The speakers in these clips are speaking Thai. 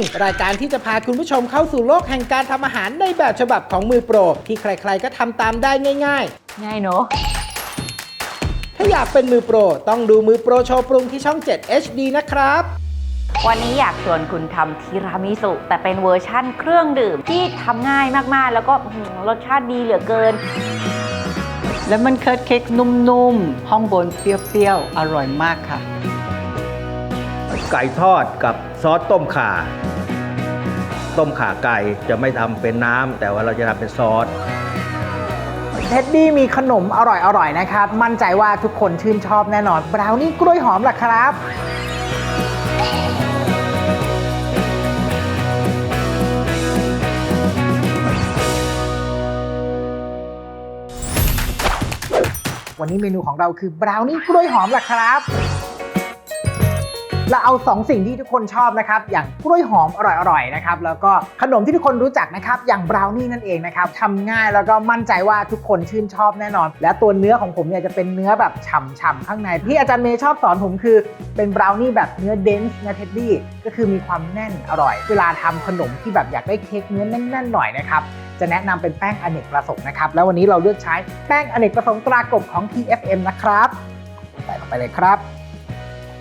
รุงรายการที่จะพาคุณผู้ชมเข้าสู่โลกแห่งการทำอาหารในแบบฉบับของมือโปร ที่ใครๆก็ทำตามได้ง่าย ง่ายเนอะๆ ถ้าอยากเป็นมือโปร ต้องดูมือโปรโชว์ปรุงที่ช่อง 7 HD นะครับ วันนี้อยากชวนคุณทำทีรามิสุ แต่เป็นเวอร์ชั่นเครื่องดื่มที่ทำง่ายมากๆ แล้วก็อื้อหือรสชาติดีเหลือเกิน แล้วมันเคิร์ดเค้กนุ่มๆ ห้องบนเปรี้ยวๆ อร่อยมากค่ะ ไก่ทอดกับซอสต้มข่า ต้มขาไก่จะไม่ทำเป็นน้ำแต่ว่าเราจะทำเป็นซอสเท็ดดี้มีขนมอร่อยๆนะครับ มั่นใจว่าทุกคนชื่นชอบแน่นอนบราวนี่กล้วยหอมล่ะครับวันนี้เมนูของเราคือบราวนี่กล้วยหอมล่ะครับ เราเอาสองสิ่งที่ทุกคนชอบนะครับ อย่างกล้วยหอมอร่อยๆนะครับ แล้วก็ขนมที่ทุกคนรู้จักนะครับ อย่างบราวนี่นั่นเองนะครับทำง่ายแล้วก็มั่นใจว่าทุกคนชื่นชอบแน่นอน และตัวเนื้อของผมเนี่ยจะเป็นเนื้อแบบฉ่ำๆข้างใน ที่อาจารย์เมย์ชอบสอนผมคือ เป็นบราวนี่แบบเนื้อเดนส์เนะเท็ดดี้ก็คือมีความแน่นอร่อย เวลาทำขนมที่แบบอยากได้เค้กเนื้อแน่นๆหน่อยนะครับจะแนะนำเป็นแป้งอเนกประสงค์นะครับ แล้ววันนี้เราเลือกใช้แป้งอเนกประสงค์ตรากบของ TFM นะครับใส่ลงไปเลยครับ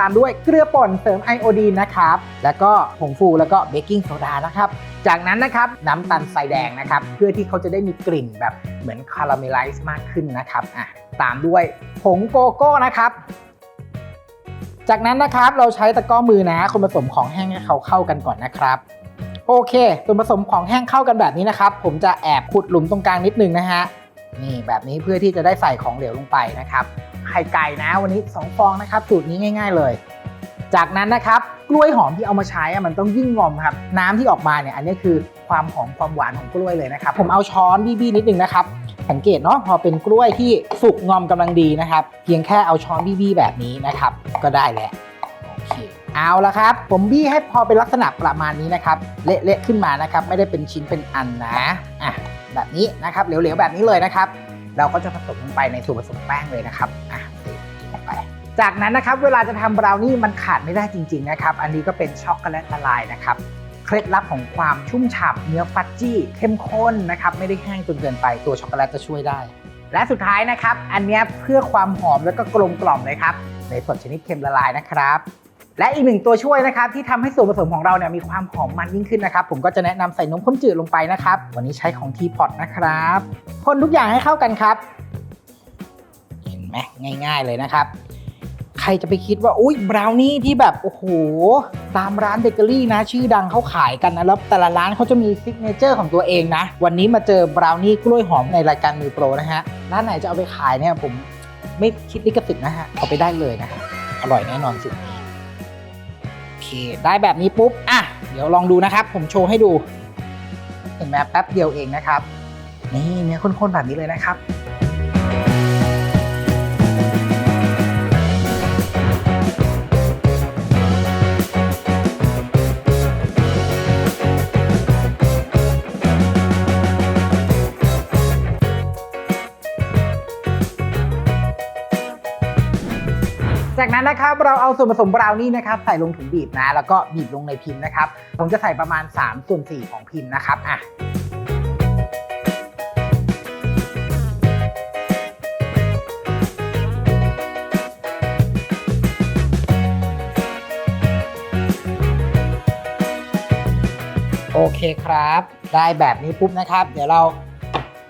ตามด้วยเกลือป่นเสริมไอโอดีนนะครับ แล้วก็ผงฟูแล้วก็เบกกิ้งโซดานะครับ จากนั้นนะครับน้ำตาลทรายแดงนะครับ เพื่อที่เขาจะได้มีกลิ่นแบบเหมือนคาราเมลไลซ์มากขึ้นนะครับอะตามด้วยผงโกโก้นะครับจากนั้นนะครับเราใช้ตะกร้อมือนะคนผสมของแห้งให้เขาเข้ากันก่อนนะครับ โอเคส่วนผสมของแห้งเข้ากันแบบนี้นะครับ ผมจะแอบขุดหลุมตรงกลางนิดนึงนะฮะ นี่แบบนี้เพื่อที่จะได้ใส่ของเหลวลงไปนะครับไข่ไก่นะวันนี้ 2 ฟองนะครับสูตรนี้ง่าย ๆเลย จากนั้นนะครับกล้วยหอมที่เอามาใช้มันต้องยิ่งงอมครับน้ำที่ออกมาเนี่ยอันนี้คือความหอมความหวานของกล้วยเลยนะครับ ผมเอาช้อนบี้ๆนิดนึงนะครับสังเกตเนาะพอเป็นกล้วยที่สุกงอมกำลังดีนะครับ เพียงแค่เอาช้อนบี้ๆแบบนี้นะครับ ก็ได้แล้วโอเค เอาละครับ ผมบี้ให้พอเป็นลักษณะประมาณนี้นะครับ เละๆขึ้นมานะครับ ไม่ได้เป็นชิ้นเป็นอันนะอะแบบนี้นะครับเหลวๆแบบนี้เลยนะครับ เราก็จะผสมลงไปในส่วนผสมแป้งเลยนะครับอะเทลงไปจากนั้นนะครับเวลาจะทำบราวนี่มันขาดไม่ได้จริง ๆนะครับ อันนี้ก็เป็นช็อกโกแลตละลายนะครับเคล็ดลับของความชุ่มฉ่ำเนื้อฟัดจี้เข้มข้นนะครับไม่ได้แห้งจนเกินไปตัวช็อกโกแลตจะช่วยได้ และสุดท้ายนะครับ อันนี้เพื่อความหอมแล้วก็กลมกล่อมเลยครับในส่วนชนิดเค็มละลายนะครับ และอีกหนึ่งตัวช่วยนะครับที่ทำให้ส่วนผสมของเราเนี่ยมีความหอมมันยิ่งขึ้นนะครับ ผมก็จะแนะนำใส่นมข้นจืดลงไปนะครับ วันนี้ใช้ของทีพอตนะครับคนทุกอย่างให้เข้ากันครับ เห็นไหมง่าย ๆเลยนะครับ ใครจะไปคิดว่าอุ้ยบราวนี่ที่แบบโอ้โหตามร้านเบเกอรี่นะ ชื่อดังเขาขายกันนะแล้วแต่ละร้านเขาจะมีซิกเนเจอร์ของตัวเองนะ วันนี้มาเจอบราวนี่กล้วยหอมในรายการมือโปรนะฮะร้านไหนจะเอาไปขายเนี่ยผมไม่คิดลิขสิทธิ์นะฮะเอาไปได้เลยนะครับอร่อยแน่นอนสุดนี้ เค ได้แบบนี้ปุ๊บ อะ เดี๋ยวลองดูนะครับ ผมโชว์ให้ดู เห็นไหมแป๊บเดียวเองนะครับ นี่เนื้อข้นๆแบบนี้เลยนะครับ จากนั้นนะครับเราเอาส่วนผสมบราวนี่นะครับใส่ลงถุงบีบนะ แล้วก็บีบลงในพิมพ์นะครับ ผมจะใส่ประมาณ 3 ส่วน 4 ของพิมพ์นะครับอะโอเคครับ ได้แบบนี้ปุ๊บนะครับ เดี๋ยวเรา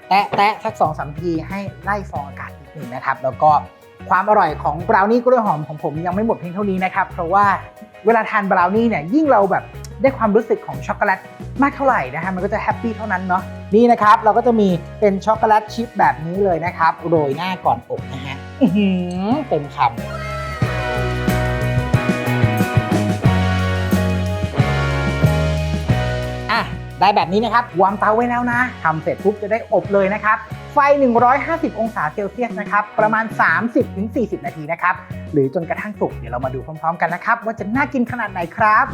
แตะแตะสัก2องสามทีให้ไล่ฟองอากาศนิดหนึ่งนะครับ แล้วก็ ความอร่อยของบราวนี่กล้วยหอมของผมยังไม่หมดเพียงเท่านี้นะครับเพราะว่าเวลาทานบราวนี่เนี่ยยิ่งเราแบบได้ความรู้สึกของช็อกโกแลตมากเท่าไหร่นะฮะมันก็จะแฮปปี้เท่านั้นเนาะนี่นะครับเราก็จะมีเป็นช็อกโกแลตชิพแบบนี้เลยนะครับโรยหน้าก่อนอบนะฮะเต็มคำ ได้แบบนี้นะครับวางเตาไว้แล้วนะทำเสร็จปุ๊บจะได้อบเลยนะครับ ไฟ 150 องศาเซลเซียสนะครับ ประมาณ 30-40 นาทีนะครับ หรือจนกระทั่งสุก เดี๋ยวเรามาดูพร้อมๆกันนะครับ ว่าจะน่ากินขนาดไหนครับ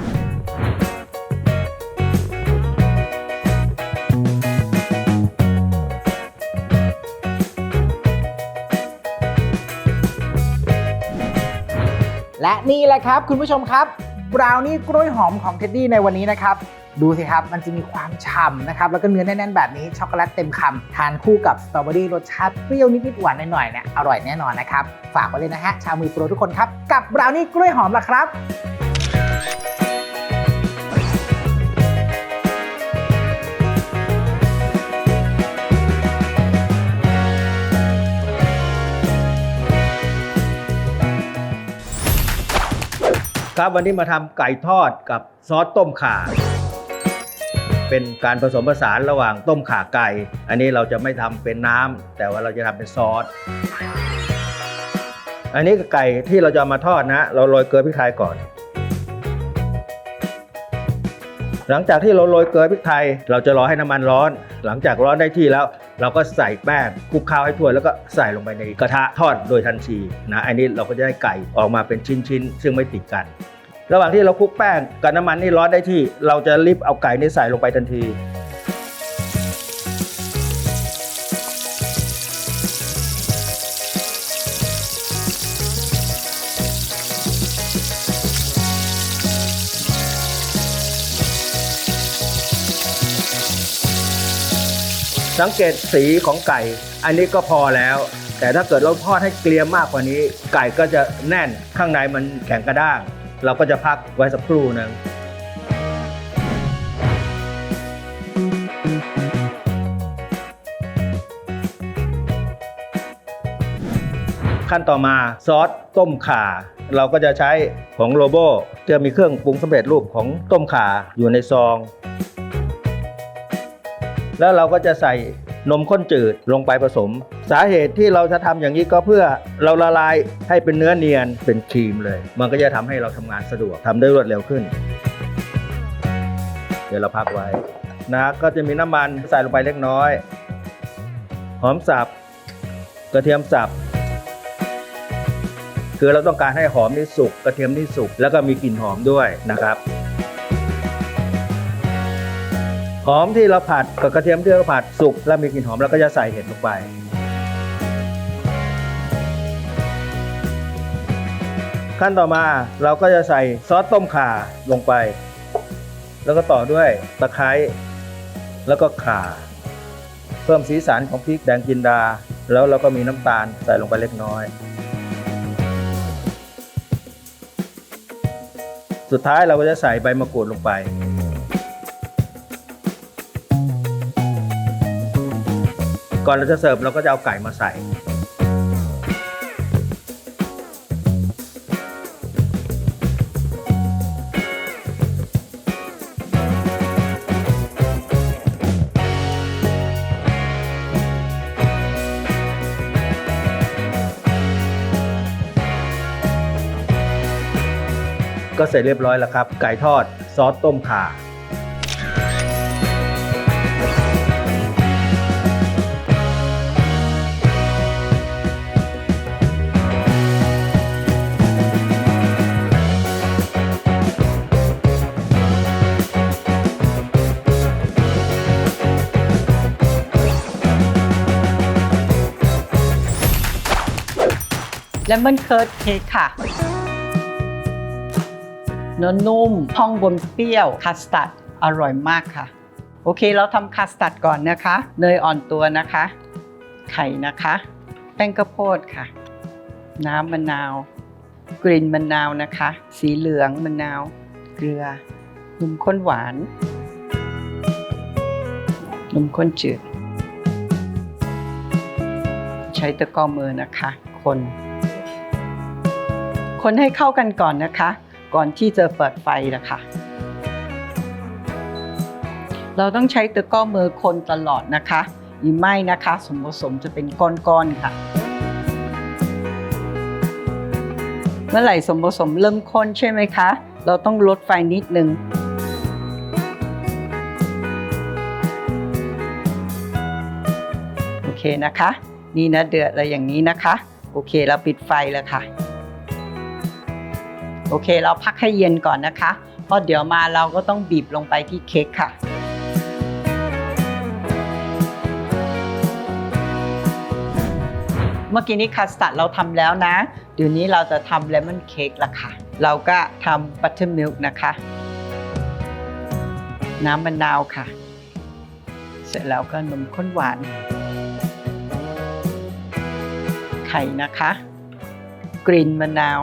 และนี่แหละครับคุณผู้ชมครับ บราวนี่กล้วยหอมของเท็ดดี้ในวันนี้นะครับ ดูสิครับ มันจะมีความฉ่ำนะครับ แล้วก็เนื้อแน่นๆแบบนี้ ช็อกโกแลตเต็มคำ ทานคู่กับสตรอเบอรี่รสชาติเปรี้ยวนิดๆหวานหน่อยๆเนี่ยอร่อยแน่นอนนะครับ ฝากไว้เลยนะฮะ ชาวมือโปรทุกคนครับ กับบราวนี่กล้วยหอมละครับ ครับวันนี้มาทำไก่ทอดกับซอสต้มข่า เป็นการผสมผสานระหว่างต้มข่าไก่ อันนี้เราจะไม่ทำเป็นน้ำแต่ว่าเราจะทำเป็นซอส อันนี้ไก่ที่เราจะมาทอดนะ เราโรยเกลือพริกไทยก่อน หลังจากที่เราโรยเกลือพริกไทย เราจะรอให้น้ำมันร้อน หลังจากร้อนได้ที่แล้ว เราก็ใส่แป้งคลุกข้าวให้ทั่วแล้วก็ใส่ลงไปในกระทะทอดโดยทันทีนะอันนี้เราก็จะได้ไก่ออกมาเป็นชิ้นๆ ซึ่งไม่ติดกัน ระหว่างที่เราคลุกแป้งกับน้ำมันนี่ร้อนได้ที่ เราจะรีบเอาไก่นี่ใส่ลงไปทันที สังเกตสีของไก่ อันนี้ก็พอแล้ว แต่ถ้าเกิดเราทอดให้เกลียมมากกว่านี้ ไก่ก็จะแน่นข้างในมันแข็งกระด้าง เราก็จะพักไว้สักครู่นึงขั้นต่อมาซอสต้มข่า เราก็จะใช้ของโลโบจะมีเครื่องปรุงสำเร็จรูปของต้มข่าอยู่ในซอง แล้วเราก็จะใส่นมข้นจืดลงไปผสม สาเหตุที่เราจะทำอย่างนี้ก็เพื่อเราละลายให้เป็นเนื้อเนียนเป็นครีมเลย มันก็จะทำให้เราทำงานสะดวกทำได้รวดเร็วขึ้น เดี๋ยวเราพักไว้นะก็จะมีน้ำมันใส่ลงไปเล็กน้อย หอมสับ กระเทียมสับคือเราต้องการให้หอมนี่สุกกระเทียมนี่สุกแล้วก็มีกลิ่นหอมด้วยนะครับ อมที่เราผัดกับกระเทียมที่เราผัดสุกแล้วมีกลิ่นหอมเราก็จะใส่เห็ดลงไป ขั้นต่อมาเราก็จะใส่ซอสต้มข่าลงไป แล้วก็ต่อด้วยตะไคร้แล้วก็ข่า เพิ่มสีสันของพริกแดงจินดา แล้วเราก็มีน้ำตาลใส่ลงไปเล็กน้อย สุดท้ายเราก็จะใส่ใบมะกรูดลงไป ก่อนเราจะเสิร์ฟเราก็จะเอาไก่มาใส่ ก็เสร็จเรียบร้อยแล้วครับ ไก่ทอดซอสต้มข่า เลมอนเคิร์ดเค้กค่ะเนื้อนุ่มห้องบนเปรี้ยวคัสตาร์ดอร่อยมากค่ะ โอเคเราทำคัสตาร์ดก่อนนะคะ เนยอ่อนตัวนะคะ ไข่นะคะ แป้งข้าวโพดค่ะ น้ำมะนาว กลิ่นมะนาวนะคะ สีเหลืองมะนาว เกลือนมข้นหวานนมข้นจืด ใช้ตะกร้อมือนะคะ คน คนให้เข้ากันก่อนนะคะ ก่อนที่จะเปิดไฟนะคะ เราต้องใช้ตะกร้อมือคนตลอดนะคะหรือไม่นะคะ สมผสมจะเป็นก้อนๆค่ะ เมื่อไหร่สมผสมเริ่มข้นใช่ไหมคะ เราต้องลดไฟนิดนึงโอเคนะคะ นี่นะเดือดอะไรอย่างนี้นะคะ โอเคเราปิดไฟแล้วค่ะ โอเค เราพักให้เย็นก่อนนะคะ เพราะเดี๋ยวมาเราก็ต้องบีบลงไปที่เค้กค่ะ เมื่อกี้นี้คัสตาร์ดเราทำแล้วนะ เดี๋ยวนี้เราจะทำเลมอนเค้กละค่ะ เราก็ทำบัตเตอร์มิลค์นะคะ น้ำมะนาวค่ะ เสร็จแล้วก็นมข้นหวาน ไข่นะคะกลิ่นมะนาว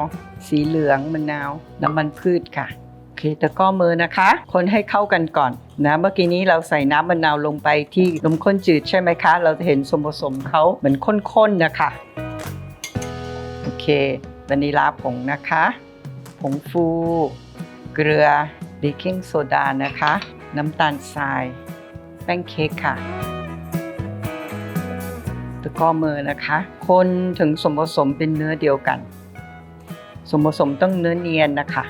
สีเหลืองมะนาวน้ำมันพืชค่ะโอเคตะก้อมือนะคะ คนให้เข้ากันก่อนนะเมื่อกี้นี้เราใส่น้ำมะนาวลงไปที่นมข้นจืดใช่ไหมคะ เราจะเห็นส่วนผสมเขาเหมือนข้นๆนะคะโอเควานิลาผงนะคะ ผงฟู เกลือเบกกิ้งโซดานะคะ น้ำตาลทราย แป้งเค้กค่ะตะก้อมือนะคะ คนถึงส่วนผสมเป็นเนื้อเดียวกัน ส่วนผสมต้องเนื้อเนียนนะคะ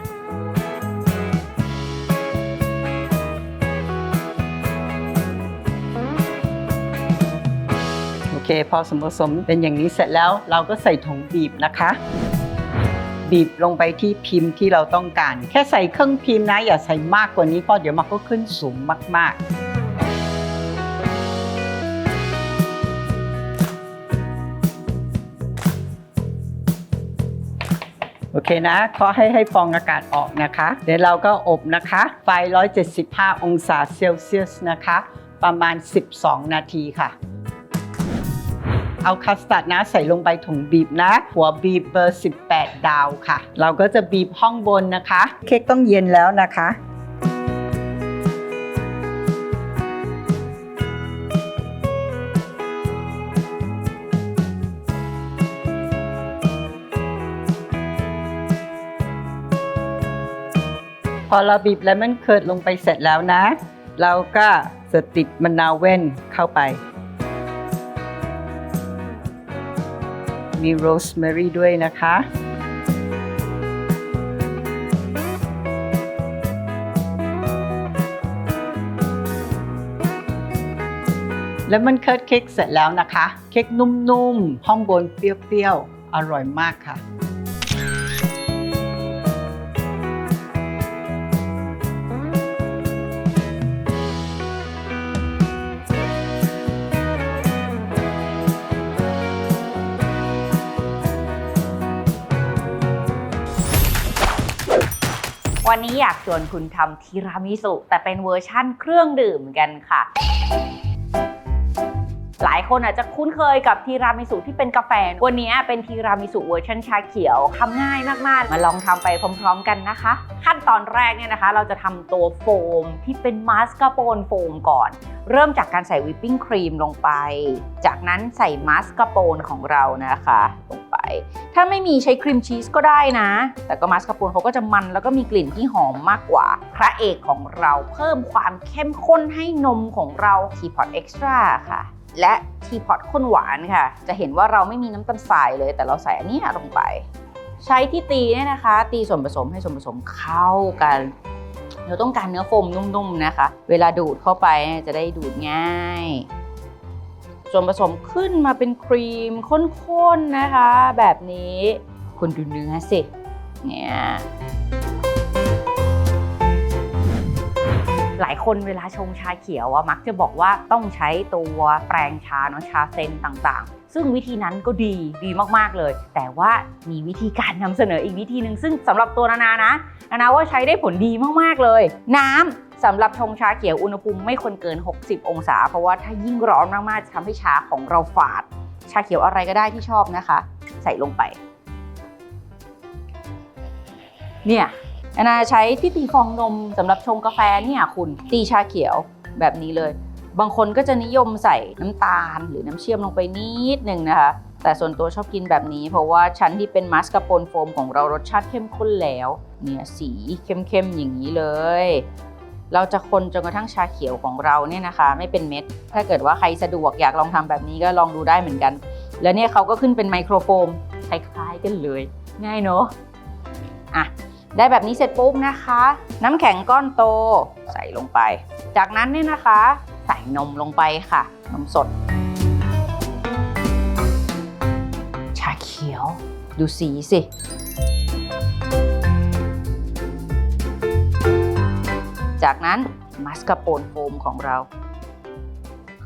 โอเคพอส่วนผสมเป็นอย่างนี้เสร็จแล้วเราก็ใส่ถุงบีบนะคะ บีบลงไปที่พิมพ์ที่เราต้องการ แค่ใส่เครื่องพิมพ์นะ อย่าใส่มากกว่านี้เพราะเดี๋ยวมันก็ขึ้นสูงมาก ๆ เคนะขอให้ให้ฟองอากาศออกนะคะ เดี๋ยวเราก็อบนะคะ ไฟ 175 องศาเซลเซียสนะคะ ประมาณ 12 นาทีค่ะ เอาคัสตาร์ดนะใส่ลงไปถุงบีบนะ หัวบีบเบอร์ 18 ดาวค่ะ เราก็จะบีบห้องบนนะคะ เค้กต้องเย็นแล้วนะคะ อเราบีบเลมอนเคิร์ดลงไปเสร็จแล้วนะ เราก็จะติดมะนาวเว่นเข้าไป มีโรสแมรี่ด้วยนะคะ แล้วมันเคิร์ดเค้กเสร็จแล้วนะคะ เค้กนุ่มๆ ห้องบนเปรี้ยวๆ อร่อยมากค่ะ วันนี้อยากชวนคุณทำทีรามิสุแต่เป็นเวอร์ชั่นเครื่องดื่มกันค่ะ หลายคนอาจจะคุ้นเคยกับทีรามิสุที่เป็นกาแฟ วันนี้เป็นทีรามิสุเวอร์ชันชาเขียวทำง่ายมากๆ มาลองทำไปพร้อมๆกันนะคะ ขั้นตอนแรกเนี่ยนะคะ เราจะทำตัวโฟมที่เป็นมาสคาโปนโฟมก่อน เริ่มจากการใส่วิปปิ้งครีมลงไป จากนั้นใส่มาสคาโปนของเรานะคะลง ไป ถ้าไม่มีใช้ครีมชีสก็ได้นะ แต่ก็มาสคาโปนเขาก็จะมันแล้วก็มีกลิ่นที่หอมมากกว่า พระเอกของเราเพิ่มความเข้มข้นให้นมของเราทีพอตเอ็กซ์ตร้าค่ะ และทีพอตข้นหวานค่ะ จะเห็นว่าเราไม่มีน้ำตาลทรายเลย แต่เราใส่อันนี้ลงไป ใช้ที่ตีเนี่ยนะคะ ตีส่วนผสมให้ส่วนผสมเข้ากันเราต้องการเนื้อโฟมนุ่มๆนะคะ เวลาดูดเข้าไปจะได้ดูดง่าย ส่วนผสมขึ้นมาเป็นครีมข้นๆนะคะ แบบนี้คุณดูเนื้อสิเนี่ยหลายคนเวลาชงชาเขียวอะมักจะบอกว่าต้องใช้ตัวแปรงชาเนาะชาเซนต่างๆ ซึ่งวิธีนั้นก็ดีดีมากๆเลย แต่ว่ามีวิธีการนำเสนออีกวิธีหนึ่งซึ่งสำหรับตัวนานานะนานาว่าใช้ได้ผลดีมากๆเลย น้ำ สำหรับชงชาเขียวอุณหภูมิไม่ควรเกิน 60 องศา เพราะว่าถ้ายิ่งร้อนมากๆจะทำให้ชาของเราฝาด ชาเขียวอะไรก็ได้ที่ชอบนะคะ ใส่ลงไป เนี่ยนานาใช้ที่ตีฟองนมสำหรับชงกาแฟเนี่ยคุณตีชาเขียวแบบนี้เลย บางคนก็จะนิยมใส่น้ำตาลหรือน้ำเชื่อมลงไปนิดหนึ่งนะคะ แต่ส่วนตัวชอบกินแบบนี้ เพราะว่าชั้นที่เป็นมัสคาโปนโฟมของเรารสชาติเข้มข้นแล้ว เนี่ยสีเข้มๆอย่างนี้เลย เราจะคนจนกระทั่งชาเขียวของเราเนี่ยนะคะ ไม่เป็นเม็ด ถ้าเกิดว่าใครสะดวกอยากลองทำแบบนี้ก็ลองดูได้เหมือนกัน แล้วเนี่ยเขาก็ขึ้นเป็นไมโครโฟมคล้ายๆกันเลย ง่ายเนอะอะได้แบบนี้เสร็จปุ๊บนะคะ น้ำแข็งก้อนโตใส่ลงไป จากนั้นเนี่ยนะคะ ใส่นมลงไปค่ะ นมสด ชาเขียว ดูสีสิ จากนั้นมัสคาโปนโฟมของเรา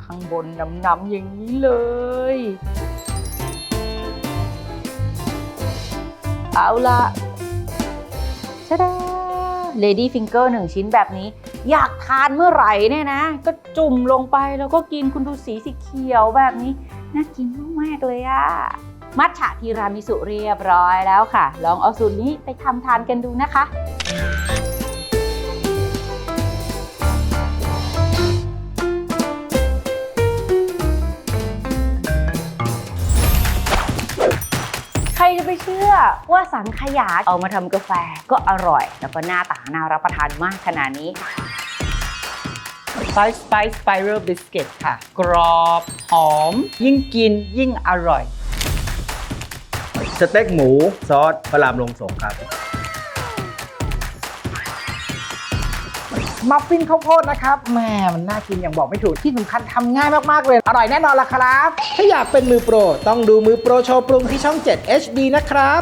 ข้างบนน้ำๆอย่างนี้เลย เอาละชะดา Lady Finger หนึ่งชิ้นแบบนี้ อยากทานเมื่อไหร่เนี่ยนะ ก็จุ่มลงไปแล้วก็กินคุณดูสีสีเขียวแบบนี้ น่ากินมากๆเลยอะมัทฉะทีรามิสุเรียบร้อยแล้วค่ะ ลองเอาสูตรนี้ไปทำทานกันดูนะคะ อว่าสังขยาเอามาทำกาแฟก็อร่อย แล้วก็หน้าตาน่ารับประทานมากขนาดนี้ Spice Spice Spiral Biscuit ค่ะ กรอบ หอม ยิ่งกินยิ่งอร่อย สเต็กหมู ซอสพระรามลงสงครับ มัฟฟินข้าวโพดนะครับแหม่มันน่ากินอย่างบอกไม่ถูกที่สำคัญทำง่ายมากๆเลย อร่อยแน่นอนละครับ ถ้าอยากเป็นมือโปร ต้องดูมือโปรโชว์ปรุงที่ช่อง 7 HD นะครับ